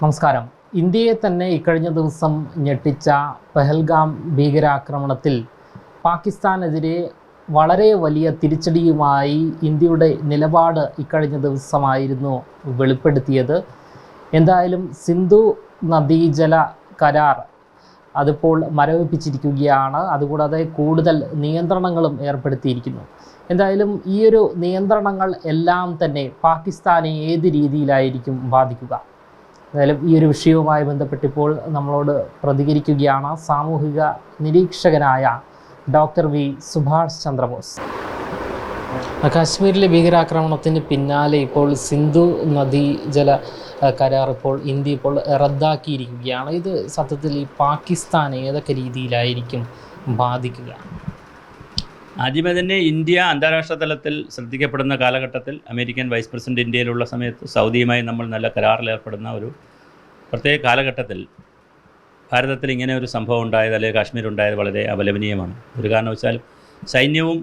നമസ്കാരം. ഇന്ത്യയെ തന്നെ ഇക്കഴിഞ്ഞ ദിവസം ഞെട്ടിച്ച പെഹൽഗാം ഭീകരാക്രമണത്തിൽ പാകിസ്ഥാനെതിരെ വളരെ വലിയ തിരിച്ചടിയുമായി ഇന്ത്യയുടെ നിലപാട് ഇക്കഴിഞ്ഞ ദിവസമായിരുന്നു വെളിപ്പെടുത്തിയത്. എന്തായാലും സിന്ധു നദീജല കരാർ അതിപ്പോൾ മരവിപ്പിച്ചിരിക്കുകയാണ്. അതുകൂടാതെ കൂടുതൽ നിയന്ത്രണങ്ങളും ഏർപ്പെടുത്തിയിരിക്കുന്നു. എന്തായാലും ഈയൊരു നിയന്ത്രണങ്ങൾ എല്ലാം തന്നെ പാകിസ്ഥാനെ ഏത് രീതിയിലായിരിക്കും ബാധിക്കുക? എന്തായാലും ഈ ഒരു വിഷയവുമായി ബന്ധപ്പെട്ടിപ്പോൾ നമ്മളോട് പ്രതികരിക്കുകയാണ് സാമൂഹിക നിരീക്ഷകനായ ഡോക്ടർ വി സുഭാഷ് ചന്ദ്രബോസ്. കാശ്മീരിലെ ഭീകരാക്രമണത്തിന് പിന്നാലെ ഇപ്പോൾ സിന്ധു നദീ ജല കരാർ ഇപ്പോൾ ഇന്ത്യ ഇപ്പോൾ റദ്ദാക്കിയിരിക്കുകയാണ്. ഇത് സത്യത്തിൽ ഈ പാകിസ്ഥാൻ ഏതൊക്കെ രീതിയിലായിരിക്കും ബാധിക്കുക? ആദ്യമേ തന്നെ ഇന്ത്യ അന്താരാഷ്ട്ര തലത്തിൽ ശ്രദ്ധിക്കപ്പെടുന്ന കാലഘട്ടത്തിൽ അമേരിക്കൻ വൈസ് പ്രസിഡന്റ് ഇന്ത്യയിലുള്ള സമയത്ത് സൗദിയുമായി നമ്മൾ നല്ല കരാറിലേർപ്പെടുന്ന ഒരു പ്രത്യേക കാലഘട്ടത്തിൽ ഭാരതത്തിൽ ഇങ്ങനെ ഒരു സംഭവം ഉണ്ടായത് അല്ലെങ്കിൽ കാശ്മീർ ഉണ്ടായത് വളരെ അപലപനീയമാണ്. ഒരു കാരണവശാലും സൈന്യവും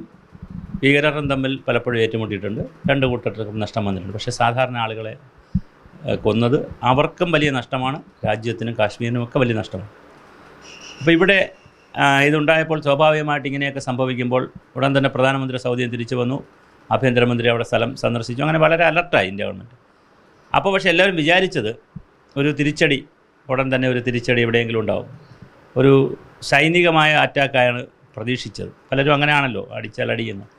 ഭീകരരും തമ്മിൽ പലപ്പോഴും ഏറ്റുമുട്ടിയിട്ടുണ്ട്. രണ്ട് കൂട്ടർക്കും നഷ്ടം വന്നിട്ടുണ്ട്. പക്ഷേ സാധാരണ ആളുകളെ കൊന്നത് അവർക്കും വലിയ നഷ്ടമാണ്. രാജ്യത്തിനും കാശ്മീരിനും ഒക്കെ വലിയ നഷ്ടമാണ്. അപ്പോൾ ഇവിടെ ഇതുണ്ടായപ്പോൾ സ്വാഭാവികമായിട്ട് ഇങ്ങനെയൊക്കെ സംഭവിക്കുമ്പോൾ ഉടൻ തന്നെ പ്രധാനമന്ത്രി സൗദിയിൽ തിരിച്ചു വന്നു. ആഭ്യന്തരമന്ത്രി അവിടെ സ്ഥലം സന്ദർശിച്ചു. അങ്ങനെ വളരെ അലർട്ടായി ഇന്ത്യ ഗവൺമെന്റ് അപ്പോൾ പക്ഷേ എല്ലാവരും വിചാരിച്ചത് ഒരു തിരിച്ചടി ഉടൻ തന്നെ ഒരു തിരിച്ചടി എവിടെയെങ്കിലും ഉണ്ടാവും. ഒരു സൈനികമായ അറ്റാക്കായാണ് പ്രതീക്ഷിച്ചത്. പലരും അങ്ങനെയാണല്ലോ അടിച്ചാൽ അടിയുന്നത്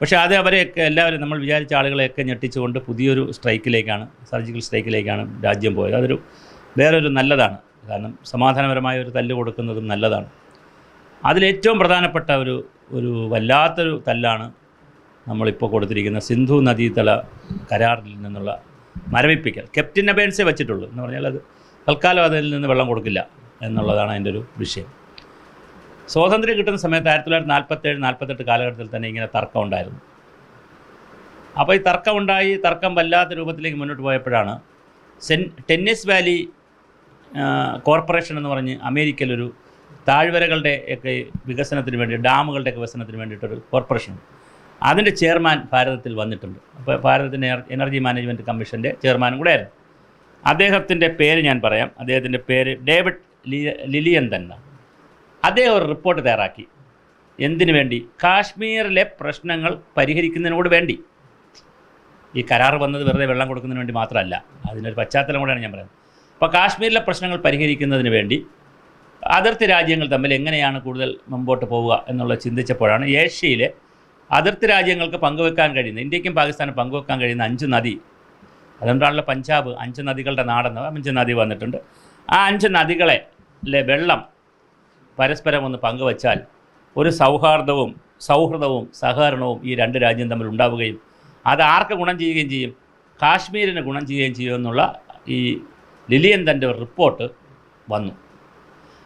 പക്ഷേ അത് അവരെയൊക്കെ എല്ലാവരും നമ്മൾ വിചാരിച്ച ആളുകളെയൊക്കെ ഞെട്ടിച്ചുകൊണ്ട് പുതിയൊരു സ്ട്രൈക്കിലേക്കാണ് സർജിക്കൽ സ്ട്രൈക്കിലേക്കാണ് രാജ്യം പോയത്. അതൊരു വേറൊരു നല്ലതാണ്. കാരണം സമാധാനപരമായ ഒരു തല്ല് കൊടുക്കുന്നതും നല്ലതാണ്. അതിലേറ്റവും പ്രധാനപ്പെട്ട ഒരു ഒരു വല്ലാത്തൊരു തല്ലാണ് നമ്മളിപ്പോൾ കൊടുത്തിരിക്കുന്ന സിന്ധു നദീതല കരാറിൽ നിന്നുള്ള മരവിപ്പിക്കൽ. കെപ്റ്റിൻ അബേൻസേ വെച്ചിട്ടുള്ളൂ എന്ന് പറഞ്ഞാൽ അത് തൽക്കാലം അതിൽ നിന്ന് വെള്ളം കൊടുക്കില്ല എന്നുള്ളതാണ് അതിന്റെ ഒരു വിഷയം. സ്വാതന്ത്ര്യം കിട്ടുന്ന സമയത്ത് ആയിരത്തി തൊള്ളായിരത്തി നാൽപ്പത്തേഴ് നാൽപ്പത്തെട്ട് കാലഘട്ടത്തിൽ തന്നെ ഇങ്ങനെ തർക്കം ഉണ്ടായിരുന്നു. അപ്പോൾ ഈ തർക്കം ഉണ്ടായി തർക്കം വല്ലാത്ത രൂപത്തിലേക്ക് മുന്നോട്ട് പോയപ്പോഴാണ് സെൻ ടെന്നീസ് വാലി കോർപ്പറേഷൻ എന്ന് പറഞ്ഞ് അമേരിക്കയിലൊരു താഴ്വരകളുടെ ഒക്കെ വികസനത്തിന് വേണ്ടി ഡാമുകളുടെ ഒക്കെ വികസനത്തിന് വേണ്ടിയിട്ടൊരു കോർപ്പറേഷൻ. അതിന്റെ ചെയർമാൻ ഭാരതത്തിൽ വന്നിട്ടുണ്ട്. അപ്പോൾ ഭാരതത്തിന്റെ എനർജി മാനേജ്മെന്റ് കമ്മീഷന്റെ ചെയർമാനും കൂടെ ആയിരുന്നു അദ്ദേഹത്തിന്റെ പേര് ഞാൻ പറയാം. അദ്ദേഹത്തിന്റെ പേര് ഡേവിഡ് ലിലിയൻ തന്നെ. അദ്ദേഹം ഒരു റിപ്പോർട്ട് തയ്യാറാക്കി. എന്തിനു വേണ്ടി? കാശ്മീരിലെ പ്രശ്നങ്ങൾ പരിഹരിക്കുന്നതിനോട് വേണ്ടി. ഈ കരാർ വന്നത് വെറുതെ വെള്ളം കൊടുക്കുന്നതിന് വേണ്ടി മാത്രമല്ല. അതിനൊരു പശ്ചാത്തലം കൂടെയാണ് ഞാൻ പറയുന്നത്. അപ്പോൾ കാശ്മീരിലെ പ്രശ്നങ്ങൾ പരിഹരിക്കുന്നതിന് വേണ്ടി അതിർത്തി രാജ്യങ്ങൾ തമ്മിൽ എങ്ങനെയാണ് കൂടുതൽ മുമ്പോട്ട് പോവുക എന്നുള്ളത് ചിന്തിച്ചപ്പോഴാണ് ഏഷ്യയിലെ അതിർത്തി രാജ്യങ്ങൾക്ക് പങ്കുവെക്കാൻ കഴിയുന്ന ഇന്ത്യക്കും പാകിസ്ഥാനും പങ്കുവെക്കാൻ കഴിയുന്ന അഞ്ച് നദി. അതുകൊണ്ടാണല്ലോ പഞ്ചാബ് അഞ്ച് നദികളുടെ നാടെന്ന് അഞ്ച് നദി വന്നിട്ടുണ്ട്. ആ അഞ്ച് നദികളെ വെള്ളം പരസ്പരം ഒന്ന് പങ്കുവച്ചാൽ ഒരു സൗഹാർദ്ദവും സൗഹൃദവും സഹകരണവും ഈ രണ്ട് രാജ്യം തമ്മിൽ ഉണ്ടാവുകയും അത് ആർക്ക് ഗുണം ചെയ്യുകയും ചെയ്യും? കാശ്മീരിന് ഗുണം ചെയ്യുകയും ചെയ്യുമെന്നുള്ള ഈ ലിലിയൻ തന്റെ റിപ്പോർട്ട് വന്നു.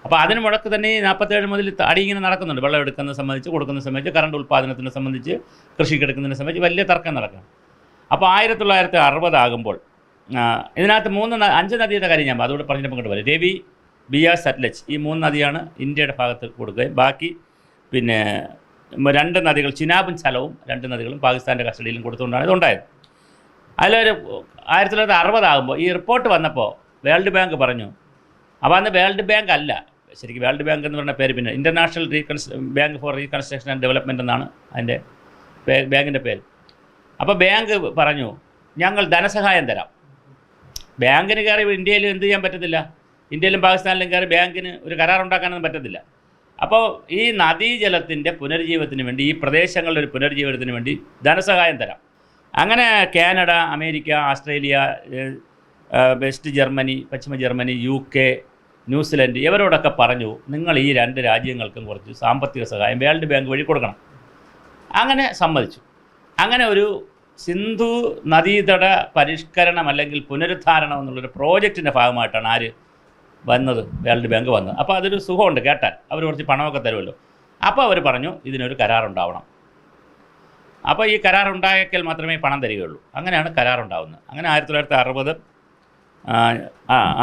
അപ്പോൾ അതിന് മുടക്ക് തന്നെ നാൽപ്പത്തേഴ് മുതൽ അടി ഇങ്ങനെ നടക്കുന്നുണ്ട്. വെള്ളം എടുക്കുന്ന സംബന്ധിച്ച് കൊടുക്കുന്ന സംബന്ധിച്ച് കറണ്ട് ഉൽപ്പാദനത്തിനെ സംബന്ധിച്ച് കൃഷിക്ക് എടുക്കുന്നതിനെ സംബന്ധിച്ച് വലിയ തർക്കം നടക്കും അപ്പോൾ ആയിരത്തി തൊള്ളായിരത്തി അറുപതാകുമ്പോൾ ഇതിനകത്ത് മൂന്ന് അഞ്ച് നദിയുടെ കാര്യം ഞാൻ അതുകൂടെ പറഞ്ഞിട്ട് ഇങ്ങോട്ട് വരും. രവി ബിയാർ സറ്റ്ലജ് ഈ മൂന്ന് നദിയാണ് ഇന്ത്യയുടെ ഭാഗത്ത് കൊടുക്കുകയും. ബാക്കി പിന്നെ രണ്ട് നദികൾ ചിനാബും ചലവും രണ്ട് നദികളും പാകിസ്ഥാന്റെ കസ്റ്റഡിയിലും കൊടുത്തുകൊണ്ടാണ് ഇതുണ്ടായത് അതിലൊരു ആയിരത്തി തൊള്ളായിരത്തി അറുപതാകുമ്പോൾ ഈ റിപ്പോർട്ട് വന്നപ്പോൾ വേൾഡ് ബാങ്ക് പറഞ്ഞു അപ്പോൾ അന്ന് വേൾഡ് ബാങ്ക് അല്ല ശരിക്കും വേൾഡ് ബാങ്ക് എന്ന് പറഞ്ഞ പേര് പിന്നെ international റീകൺസ് bank for reconstruction and development എന്നാണ് അതിന്റെ ബാങ്കിന്റെ പേര്. അപ്പോൾ ബാങ്ക് പറഞ്ഞു ഞങ്ങൾ ധനസഹായം തരാം. ബാങ്കിന് കയറി ഇന്ത്യയിൽ എന്ത് ചെയ്യാൻ പറ്റത്തില്ല? ഇന്ത്യയിലും പാകിസ്ഥാനിലും കയറി ബാങ്കിന് ഒരു കരാറുണ്ടാക്കാനൊന്നും പറ്റത്തില്ല. അപ്പോൾ ഈ നദീജലത്തിന്റെ പുനരുജ്ജീവനത്തിന് വേണ്ടി ഈ പ്രദേശങ്ങളുടെ ഒരു പുനരുജ്ജീവനത്തിന് വേണ്ടി ധനസഹായം തരാം. അങ്ങനെ Canada America Australia west Germany പശ്ചിമ Germany U K New Zealand ഇവരോടൊക്കെ പറഞ്ഞു നിങ്ങൾ ഈ രണ്ട് രാജ്യങ്ങൾക്കും കുറച്ച് സാമ്പത്തിക സഹായം വേൾഡ് ബാങ്ക് വഴി കൊടുക്കണം. അങ്ങനെ സമ്മതിച്ചു. അങ്ങനെ ഒരു സിന്ധു നദീതട പരിഷ്കരണം അല്ലെങ്കിൽ പുനരുദ്ധാരണം എന്നുള്ളൊരു പ്രോജക്റ്റിന്റെ ഭാഗമായിട്ടാണ് ആര് വന്നത് വേൾഡ് ബാങ്ക് വന്നത്. അപ്പോൾ അതൊരു സുഖമുണ്ട് കേട്ടാൽ അവർ കുറച്ച് പണമൊക്കെ തരുമല്ലോ. അപ്പോൾ അവർ പറഞ്ഞു ഇതിനൊരു കരാറുണ്ടാവണം. അപ്പോൾ ഈ കരാർ ഉണ്ടാക്കിയാൽ മാത്രമേ പണം തരികയുള്ളൂ. അങ്ങനെയാണ് കരാറുണ്ടാവുന്നത്. അങ്ങനെ ആയിരത്തി തൊള്ളായിരത്തി അറുപത്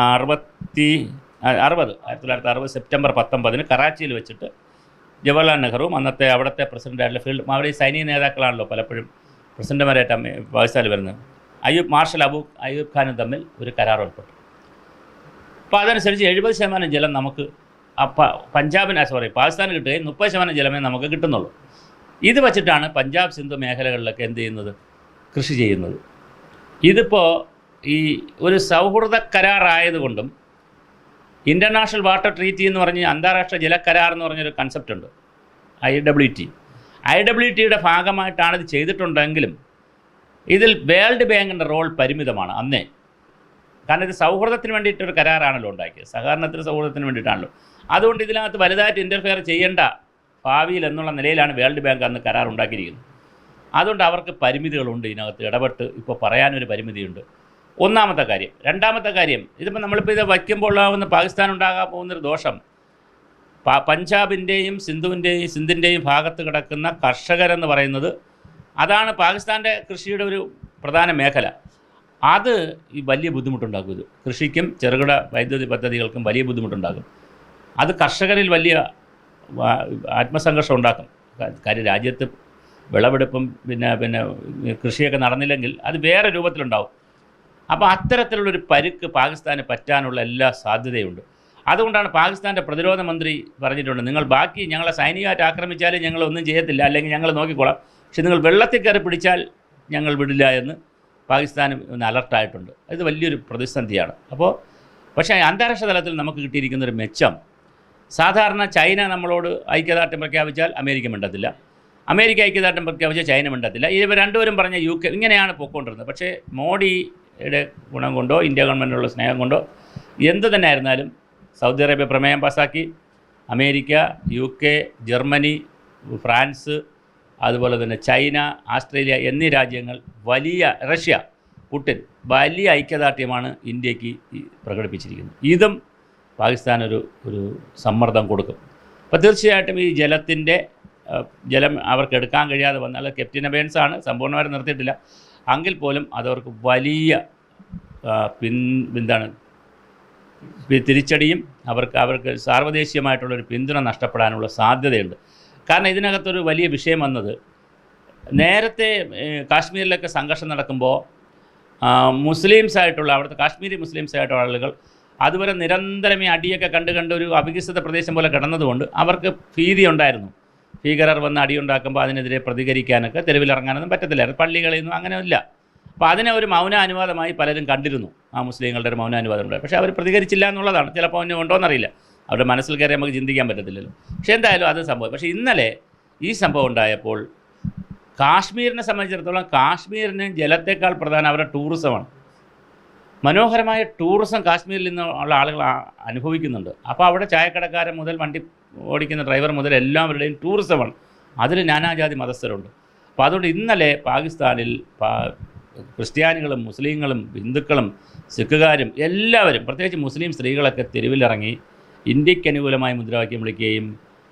അറുപത്തി അറുപത് ആയിരത്തി തൊള്ളായിരത്തി അറുപത് സെപ്റ്റംബർ പത്തൊമ്പതിന് കറാച്ചിയിൽ വെച്ചിട്ട് ജവഹർലാൽ നെഹ്റുവും അന്നത്തെ അവിടുത്തെ പ്രസിഡന്റായിട്ടുള്ള ഫീൽഡ് അവിടെ ഈ സൈനിക നേതാക്കളാണല്ലോ പലപ്പോഴും പ്രസിഡന്റുമാരായിട്ട് അമ്മ വരുന്നത്. അയ്യൂബ് മാർഷൽ അബൂ അയ്യൂബ് ഖാനും തമ്മിൽ ഒരു കരാർ ഉൾപ്പെട്ടു അപ്പോൾ അതനുസരിച്ച് എഴുപത് ശതമാനം ജലം നമുക്ക് പഞ്ചാബിന് സോറി പാകിസ്ഥാന് കിട്ടുകയും മുപ്പത് ശതമാനം ജലമേ നമുക്ക് കിട്ടുന്നുള്ളൂ. ഇത് വച്ചിട്ടാണ് പഞ്ചാബ് സിന്ധു മേഖലകളിലൊക്കെ എന്ത് ചെയ്യുന്നത്? കൃഷി ചെയ്യുന്നത്. ഇതിപ്പോൾ ഈ ഒരു സൗഹൃദ കരാറായതുകൊണ്ടും ഇന്റർനാഷണൽ വാട്ടർ ട്രീറ്റി എന്ന് പറഞ്ഞ് അന്താരാഷ്ട്ര ജലക്കരാർ എന്ന് പറഞ്ഞൊരു കൺസെപ്റ്റ് ഉണ്ട്. I W T I W ടിയുടെ ഭാഗമായിട്ടാണ് ഇത് ചെയ്തിട്ടുണ്ടെങ്കിലും ഇതിൽ വേൾഡ് ബാങ്കിന്റെ റോൾ പരിമിതമാണ് അന്നേ. കാരണം ഇത് സൗഹൃദത്തിന് വേണ്ടിയിട്ടൊരു കരാറാണല്ലോ ഉണ്ടാക്കിയത്. സഹകരണത്തിന് സൗഹൃദത്തിന് വേണ്ടിയിട്ടാണല്ലോ. അതുകൊണ്ട് ഇതിനകത്ത് വലുതായിട്ട് ഇന്റർഫിയർ ചെയ്യേണ്ട ഭാവിയിൽ എന്നുള്ള നിലയിലാണ് വേൾഡ് ബാങ്ക് അന്ന് കരാർ ഉണ്ടാക്കിയിരിക്കുന്നത്. അതുകൊണ്ട് അവർക്ക് പരിമിതികളുണ്ട് ഇതിനകത്ത്. ഇടപെട്ട് ഇപ്പോൾ പറയാനൊരു പരിമിതിയുണ്ട്. ഒന്നാമത്തെ കാര്യം. രണ്ടാമത്തെ കാര്യം ഇതിപ്പോൾ നമ്മളിപ്പോൾ ഇത് വയ്ക്കുമ്പോൾ ഉണ്ടാകുന്ന പാകിസ്ഥാൻ ഉണ്ടാകാൻ പോകുന്നൊരു ദോഷം. പഞ്ചാബിന്റെയും സിന്ധുവിന്റെയും സിന്ധിന്റെയും ഭാഗത്ത് കിടക്കുന്ന കർഷകരെന്ന് പറയുന്നത് അതാണ് പാകിസ്ഥാന്റെ കൃഷിയുടെ ഒരു പ്രധാന മേഖല. അത് ഈ വലിയ ബുദ്ധിമുട്ടുണ്ടാക്കും ഇത്. കൃഷിക്കും ചെറുകിട വൈദ്യുതി പദ്ധതികൾക്കും വലിയ ബുദ്ധിമുട്ടുണ്ടാകും അത് കർഷകരിൽ വലിയ ആത്മസംഘർഷം ഉണ്ടാക്കും. കാര്യം രാജ്യത്ത് വിളവെടുപ്പും പിന്നെ പിന്നെ കൃഷിയൊക്കെ നടന്നില്ലെങ്കിൽ അത് വേറെ രൂപത്തിലുണ്ടാവും. അപ്പോൾ അത്തരത്തിലുള്ളൊരു പരുക്ക് പാകിസ്ഥാന് പറ്റാനുള്ള എല്ലാ സാധ്യതയുണ്ട്. അതുകൊണ്ടാണ് പാകിസ്ഥാന്റെ പ്രതിരോധ മന്ത്രി പറഞ്ഞിട്ടുണ്ട് നിങ്ങൾ ബാക്കി ഞങ്ങളെ സൈനികമായിട്ട് ആക്രമിച്ചാലും ഞങ്ങൾ ഒന്നും ചെയ്യത്തില്ല അല്ലെങ്കിൽ ഞങ്ങൾ നോക്കിക്കോളാം. പക്ഷെ നിങ്ങൾ വെള്ളത്തിൽ കയറി പിടിച്ചാൽ ഞങ്ങൾ വിടില്ല എന്ന് പാകിസ്ഥാൻ ഒന്ന് അലർട്ടായിട്ടുണ്ട് ഇത് വലിയൊരു പ്രതിസന്ധിയാണ്. അപ്പോൾ പക്ഷേ അന്താരാഷ്ട്ര തലത്തിൽ നമുക്ക് കിട്ടിയിരിക്കുന്ന ഒരു മെച്ചം സാധാരണ ചൈന നമ്മളോട് ഐക്യദാർഢ്യം പ്രഖ്യാപിച്ചാൽ അമേരിക്ക മിണ്ടത്തില്ല. അമേരിക്ക ഐക്യദാർഢ്യം പ്രഖ്യാപിച്ചാൽ ചൈന മിണ്ടത്തില്ല. ഇവർ രണ്ടുപേരും പറഞ്ഞ യു കെ ഇങ്ങനെയാണ് പോയിക്കൊണ്ടിരുന്നത്. പക്ഷേ മോഡിയുടെ ഗുണം കൊണ്ടോ ഇന്ത്യ ഗവൺമെന്റിനുള്ള സ്നേഹം കൊണ്ടോ എന്ത് തന്നെ ആയിരുന്നാലും സൗദി അറേബ്യ പ്രമേയം പാസ്സാക്കി America U K Germany France അതുപോലെ തന്നെ ചൈന ആസ്ട്രേലിയ എന്നീ രാജ്യങ്ങൾ വലിയ റഷ്യ പുട്ടിൻ വലിയ ഐക്യദാർഢ്യമാണ് ഇന്ത്യയ്ക്ക് പ്രകടിപ്പിച്ചിരിക്കുന്നത്. ഇതും പാകിസ്ഥാൻ ഒരു ഒരു സമ്മർദ്ദം കൊടുക്കും. അപ്പോൾ തീർച്ചയായിട്ടും ഈ ജലത്തിന്റെ ജലം അവർക്ക് എടുക്കാൻ കഴിയാതെ വന്നാൽ കെപ്റ്റിൻ അബേൻസ് ആണ് സമ്പൂർണമായിട്ട് നിർത്തിയിട്ടില്ല. എങ്കിൽ പോലും അതവർക്ക് വലിയ പിൻ എന്താണ് തിരിച്ചടിയും അവർക്ക് അവർക്ക് സാർവദേശീയമായിട്ടുള്ളൊരു പിന്തുണ നഷ്ടപ്പെടാനുള്ള സാധ്യതയുണ്ട്. കാരണം ഇതിനകത്തൊരു വലിയ വിഷയം വന്നത് നേരത്തെ കാശ്മീരിലൊക്കെ സംഘർഷം നടക്കുമ്പോൾ മുസ്ലിംസ് ആയിട്ടുള്ള അവിടുത്തെ കാശ്മീരി മുസ്ലിംസ് ആയിട്ടുള്ള ആളുകൾ അതുവരെ നിരന്തരം ഈ അടിയൊക്കെ കണ്ട് കണ്ട് ഒരു അവികസിത പ്രദേശം പോലെ കിടന്നതുകൊണ്ട് അവർക്ക് ഭീതി ഉണ്ടായിരുന്നു ഭീകരർ വന്ന് അടിയുണ്ടാക്കുമ്പോൾ അതിനെതിരെ പ്രതികരിക്കാനൊക്കെ തെരുവിലിറങ്ങാനൊന്നും പറ്റത്തില്ലായിരുന്നു പള്ളികളിൽ നിന്നും അങ്ങനെ ഇല്ല അപ്പോൾ അതിനെ ഒരു മൗനാനുവാദമായി പലരും കണ്ടിരുന്നു. ആ മുസ്ലിങ്ങളുടെ ഒരു മൗനാനുവാദം ഉണ്ട് പക്ഷേ അവർ പ്രതികരിച്ചില്ല എന്നുള്ളതാണ്. ചിലപ്പോൾ അവന് ഉണ്ടോയെന്നറിയില്ല അവരുടെ മനസ്സിൽ കയറി നമുക്ക് ചിന്തിക്കാൻ പറ്റത്തില്ലല്ലോ. പക്ഷേ എന്തായാലും അത് സംഭവം. പക്ഷേ ഇന്നലെ ഈ സംഭവം ഉണ്ടായപ്പോൾ കാശ്മീരിനെ സംബന്ധിച്ചിടത്തോളം കാശ്മീരിന് ജലത്തേക്കാൾ പ്രധാനം അവരുടെ ടൂറിസമാണ്. മനോഹരമായ ടൂറിസം കാശ്മീരിൽ നിന്നുള്ള ആളുകൾ അനുഭവിക്കുന്നുണ്ട്. അപ്പോൾ അവിടെ ചായക്കടക്കാരൻ മുതൽ വണ്ടി ഓടിക്കുന്ന ഡ്രൈവർ മുതൽ എല്ലാവരുടെയും ടൂറിസമാണ് അതിൽ നാനാജാതി മതസ്ഥരുണ്ട്. അപ്പോൾ അതുകൊണ്ട് ഇന്നലെ പാകിസ്ഥാനിൽ ക്രിസ്ത്യാനികളും മുസ്ലിങ്ങളും ഹിന്ദുക്കളും സിഖുകാരും എല്ലാവരും പ്രത്യേകിച്ച് മുസ്ലിം സ്ത്രീകളൊക്കെ തെരുവിലിറങ്ങി ഇന്ത്യയ്ക്ക് അനുകൂലമായ മുദ്രാവാക്യം വിളിക്കുകയും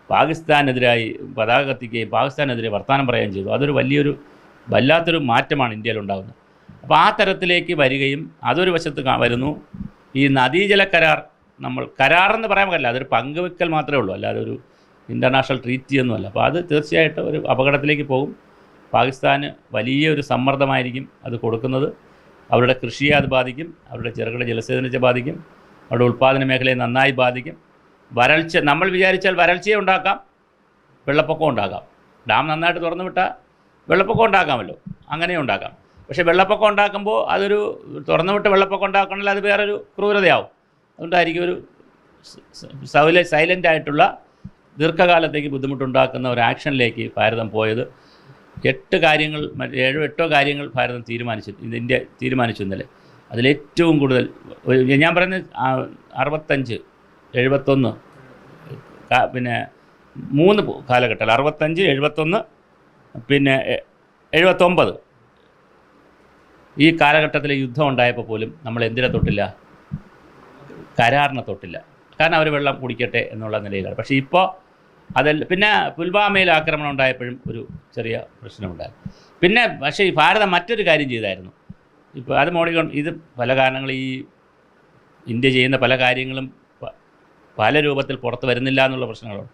പാകിസ്ഥാനെതിരായി പതാക കത്തിക്കുകയും പാകിസ്ഥാനെതിരെ വർത്തമാനം പറയുകയും ചെയ്തു. അതൊരു വലിയൊരു വല്ലാത്തൊരു മാറ്റമാണ് ഇന്ത്യയിൽ ഉണ്ടാകുന്നത് അപ്പോൾ ആ തരത്തിലേക്ക് വരികയും അതൊരു വശത്ത് വരുന്നു. ഈ നദീജല കരാർ നമ്മൾ കരാറെന്ന് പറയാൻ പറ്റില്ല. അതൊരു പങ്കുവെക്കൽ മാത്രമേ ഉള്ളൂ. അല്ലാതെ ഒരു ഇന്റർനാഷണൽ ട്രീറ്റി ഒന്നുമല്ല അപ്പോൾ അത് തീർച്ചയായിട്ടും ഒരു അപകടത്തിലേക്ക് പോകും. പാകിസ്ഥാന് വലിയൊരു സമ്മർദ്ദമായിരിക്കും അത് കൊടുക്കുന്നത്. അവരുടെ കൃഷിയെ അത് ബാധിക്കും. അവരുടെ ചെറുകിട ജലസേചനത്തെ ബാധിക്കും. അവരുടെ ഉൽപ്പാദന മേഖലയെ നന്നായി ബാധിക്കും. വരൾച്ച നമ്മൾ വിചാരിച്ചാൽ വരൾച്ചയെ ഉണ്ടാക്കാം. വെള്ളപ്പൊക്കം ഉണ്ടാക്കാം ഡാം നന്നായിട്ട് തുറന്നു വിട്ടാൽ വെള്ളപ്പൊക്കം ഉണ്ടാക്കാമല്ലോ അങ്ങനെയും ഉണ്ടാക്കാം പക്ഷേ വെള്ളപ്പൊക്കം ഉണ്ടാക്കുമ്പോൾ അതൊരു തുറന്നു വിട്ട് വെള്ളപ്പൊക്കം ഉണ്ടാക്കണമെങ്കിൽ അത് വേറൊരു ക്രൂരതയാവും. അതുകൊണ്ടായിരിക്കും ഒരു സൗല സൈലന്റ് ആയിട്ടുള്ള ദീർഘകാലത്തേക്ക് ബുദ്ധിമുട്ടുണ്ടാക്കുന്ന ഒരു ആക്ഷനിലേക്ക് ഭാരതം പോയത്. എട്ട് കാര്യങ്ങൾ ഏഴോ എട്ടോ കാര്യങ്ങൾ ഭാരതം തീരുമാനിച്ചു ഇന്ത്യ തീരുമാനിച്ചു ഇന്നലെ. അതിലേറ്റവും കൂടുതൽ ഞാൻ പറയുന്നത് അറുപത്തഞ്ച് എഴുപത്തൊന്ന് പിന്നെ മൂന്ന് കാലഘട്ടം അറുപത്തഞ്ച് എഴുപത്തൊന്ന് പിന്നെ എഴുപത്തൊമ്പത്. ഈ കാലഘട്ടത്തിൽ യുദ്ധം ഉണ്ടായപ്പോൾ പോലും നമ്മൾ എന്തിനെ തൊട്ടില്ല? കരാറിനെ തൊട്ടില്ല. കാരണം അവർ വെള്ളം കുടിക്കട്ടെ എന്നുള്ള നിലയിലാണ്. പക്ഷേ ഇപ്പോൾ അതല്ല പിന്നെ പുൽവാമയിൽ ആക്രമണം ഉണ്ടായപ്പോഴും ഒരു ചെറിയ പ്രശ്നമുണ്ടായിരുന്നു പിന്നെ പക്ഷേ ഈ ഭാരതം മറ്റൊരു കാര്യം ചെയ്തായിരുന്നു. ഇപ്പോൾ അത് മോഡി ഇത് പല കാരണങ്ങൾ ഈ ഇന്ത്യ ചെയ്യുന്ന പല കാര്യങ്ങളും പല രൂപത്തിൽ പുറത്ത് വരുന്നില്ല എന്നുള്ള പ്രശ്നങ്ങളുണ്ട്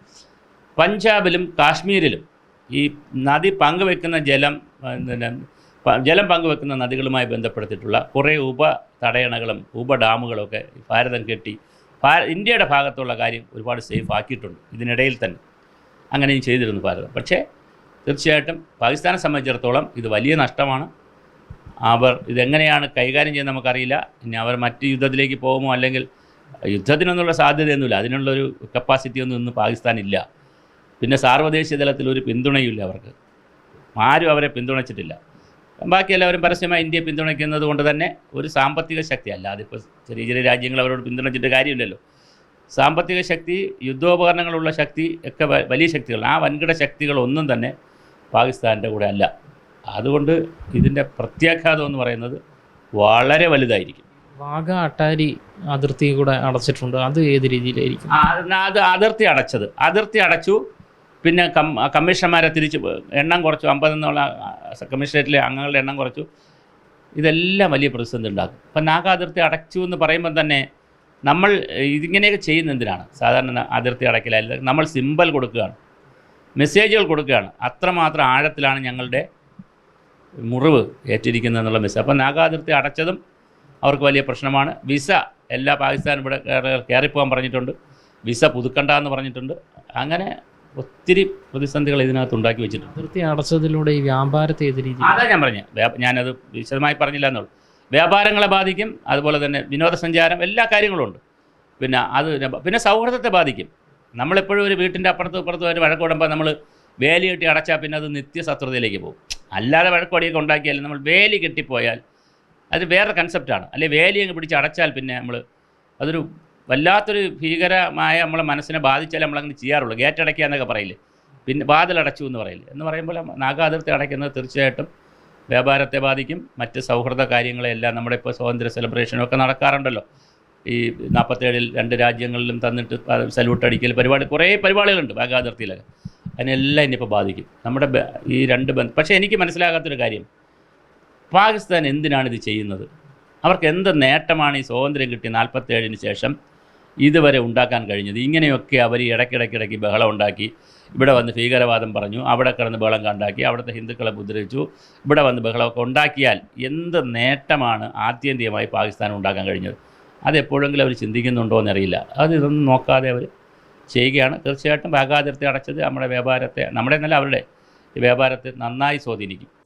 പഞ്ചാബിലും കാശ്മീരിലും ഈ നദി പങ്കുവെക്കുന്ന ജലം പിന്നെ ജലം പങ്കുവെക്കുന്ന നദികളുമായി ബന്ധപ്പെടുത്തിയിട്ടുള്ള കുറേ ഉപ തടയണകളും ഉപ ഡാമുകളും ഒക്കെ ഭാരതം കെട്ടി ഇന്ത്യയുടെ ഭാഗത്തുള്ള കാര്യം ഒരുപാട് സേഫ് ആക്കിയിട്ടുണ്ട് ഇതിനിടയിൽ തന്നെ. അങ്ങനെയും ചെയ്തിരുന്നു ഭാരതം. പക്ഷേ തീർച്ചയായിട്ടും പാകിസ്ഥാനെ സംബന്ധിച്ചിടത്തോളം ഇത് വലിയ നഷ്ടമാണ്. അവർ ഇതെങ്ങനെയാണ് കൈകാര്യം ചെയ്യുന്നത് നമുക്കറിയില്ല. ഇനി അവർ മറ്റ് യുദ്ധത്തിലേക്ക് പോകുമോ അല്ലെങ്കിൽ യുദ്ധത്തിനൊന്നുള്ള സാധ്യതയൊന്നുമില്ല. അതിനുള്ളൊരു കപ്പാസിറ്റി ഒന്നും ഇന്ന് പാകിസ്ഥാനില്ല പിന്നെ സാർവദേശീയ തലത്തിൽ ഒരു പിന്തുണയുമില്ല അവർക്ക്. ആരും അവരെ പിന്തുണച്ചിട്ടില്ല. ബാക്കി എല്ലാവരും പരസ്യമായി ഇന്ത്യയെ പിന്തുണയ്ക്കുന്നത് കൊണ്ട് തന്നെ ഒരു സാമ്പത്തിക ശക്തി അല്ല അതിപ്പോൾ ചെറിയ ചെറിയ രാജ്യങ്ങൾ അവരോട് പിന്തുണച്ചിട്ട് കാര്യമില്ലല്ലോ. സാമ്പത്തിക ശക്തി യുദ്ധോപകരണങ്ങളുള്ള ശക്തി ഒക്കെ വലിയ ശക്തികൾ ആ വൻകിട ശക്തികളൊന്നും തന്നെ പാകിസ്ഥാന്റെ കൂടെ അല്ല. അതുകൊണ്ട് ഇതിന്റെ പ്രത്യാഘാതം എന്ന് പറയുന്നത് വളരെ വലുതായിരിക്കും. വാഗ അട്ടാരി അതിർത്തി കൂടെ അടച്ചിട്ടുണ്ട്. അത് ഏത് രീതിയിലായിരിക്കും? അത് അതിർത്തി അടച്ചത്. അതിർത്തി അടച്ചു. പിന്നെ കമ്മീഷണർമാരെ തിരിച്ച് എണ്ണം കുറച്ചു അമ്പതെന്നുള്ള കമ്മീഷണറേറ്റിലെ അംഗങ്ങളുടെ എണ്ണം കുറച്ചു. ഇതെല്ലാം വലിയ പ്രതിസന്ധി ഉണ്ടാക്കും. അപ്പം നാഗ അതിർത്തി അടച്ചു എന്ന് പറയുമ്പോൾ തന്നെ നമ്മൾ ഇതിങ്ങനെയൊക്കെ ചെയ്യുന്ന എന്തിനാണ്? സാധാരണ അതിർത്തി അടയ്ക്കലല്ല നമ്മൾ സിമ്പൽ കൊടുക്കുകയാണ്. മെസ്സേജുകൾ കൊടുക്കുകയാണ്. അത്രമാത്രം ആഴത്തിലാണ് ഞങ്ങളുടെ മുറിവ് ഏറ്റിരിക്കുന്നത് എന്നുള്ള മെസ്സേജ്. അപ്പോൾ നാഗ അതിർത്തി അടച്ചതും അവർക്ക് വലിയ പ്രശ്നമാണ്. വിസ എല്ലാ പാകിസ്ഥാൻ ഇവിടെ കയറി- കയറിപ്പോകാൻ പറഞ്ഞിട്ടുണ്ട്. വിസ പുതുക്കണ്ട എന്ന് പറഞ്ഞിട്ടുണ്ട്. അങ്ങനെ ഒത്തിരി പ്രതിസന്ധികൾ ഇതിനകത്ത് ഉണ്ടാക്കി വെച്ചിട്ടുണ്ട്. അതിർത്തി അടച്ചതിലൂടെ ഈ വ്യാപാരത്തെ ഏത് രീതി അതാ ഞാൻ പറഞ്ഞത് ഞാനത് വിശദമായി പറഞ്ഞില്ല എന്നുള്ളൂ വ്യാപാരങ്ങളെ ബാധിക്കും അതുപോലെ തന്നെ വിനോദസഞ്ചാരം എല്ലാ കാര്യങ്ങളും ഉണ്ട്. പിന്നെ അത് പിന്നെ സൗഹൃദത്തെ ബാധിക്കും. നമ്മളെപ്പോഴും ഒരു വീട്ടിന്റെ അപ്പുറത്ത് ഇപ്പുറത്ത് ഒരു വഴക്കൂടുമ്പോൾ നമ്മൾ വേലി കെട്ടി അടച്ചാൽ പിന്നെ അത് നിത്യശത്രുതയിലേക്ക് പോകും. അല്ലാതെ വഴക്കോടിയൊക്കെ ഉണ്ടാക്കിയാലും നമ്മൾ വേലി കെട്ടിപ്പോയാൽ അത് വേറെ കൺസെപ്റ്റാണ് അല്ലെ വേലി അങ്ങ് പിടിച്ച് അടച്ചാൽ പിന്നെ നമ്മൾ അതൊരു വല്ലാത്തൊരു ഭീകരമായ നമ്മളെ മനസ്സിനെ ബാധിച്ചാലേ നമ്മളങ്ങനെ ചെയ്യാറുള്ളൂ. ഗേറ്റ് അടയ്ക്കുക എന്നൊക്കെ പറയില്ലേ? പിന്നെ വാതിലടച്ചു എന്ന് പറയില്ല? എന്ന് പറയുമ്പോൾ നാഗാതിർത്തി അടയ്ക്കുന്നത് തീർച്ചയായിട്ടും വ്യാപാരത്തെ ബാധിക്കും. മറ്റ് സൗഹൃദ കാര്യങ്ങളെല്ലാം നമ്മുടെ ഇപ്പോൾ സ്വാതന്ത്ര്യ സെലിബ്രേഷനും ഒക്കെ നടക്കാറുണ്ടല്ലോ. ഈ നാൽപ്പത്തേഴിൽ രണ്ട് രാജ്യങ്ങളിലും തന്നിട്ട് സല്യൂട്ട് അടിക്കൽ പരിപാടി കുറേ പരിപാടികളുണ്ട് വാഗാതിർത്തിയിലൊക്കെ അതിനെല്ലാം ഇനിയിപ്പോൾ ബാധിക്കും. നമ്മുടെ ഈ രണ്ട് ബന്ധം പക്ഷേ എനിക്ക് മനസ്സിലാകാത്തൊരു കാര്യം. പാകിസ്ഥാൻ എന്തിനാണ് ഇത് ചെയ്യുന്നത്? അവർക്ക് എന്ത് നേട്ടമാണ് ഈ സ്വാതന്ത്ര്യം കിട്ടിയ നാൽപ്പത്തേഴിന് ശേഷം? ഇതുവരെ ഉണ്ടാക്കാൻ കഴിഞ്ഞത്. ഇങ്ങനെയൊക്കെ അവർ ഇടയ്ക്കിടയ്ക്കിടയ്ക്ക് ബഹളം ഉണ്ടാക്കി. ഇവിടെ വന്ന് ഭീകരവാദം പറഞ്ഞു. അവിടെ കിടന്ന് ബഹളം കണ്ടാക്കി. അവിടുത്തെ ഹിന്ദുക്കളെ ഉപദ്രവിച്ചു. ഇവിടെ വന്ന് ബഹളമൊക്കെ ഉണ്ടാക്കിയാൽ എന്ത് നേട്ടമാണ് ആത്യന്തികമായി പാകിസ്ഥാൻ ഉണ്ടാക്കാൻ കഴിഞ്ഞത്? അതെപ്പോഴെങ്കിലും അവർ ചിന്തിക്കുന്നുണ്ടോ എന്നറിയില്ല. അത് ഇതൊന്നും നോക്കാതെ അവർ ചെയ്യുകയാണ്. തീർച്ചയായിട്ടും വാഗാതിർത്തി അടച്ചത് നമ്മുടെ വ്യാപാരത്തെ നമ്മുടെ എന്നല്ല അവരുടെ വ്യാപാരത്തെ നന്നായി സ്വാധീനിക്കും.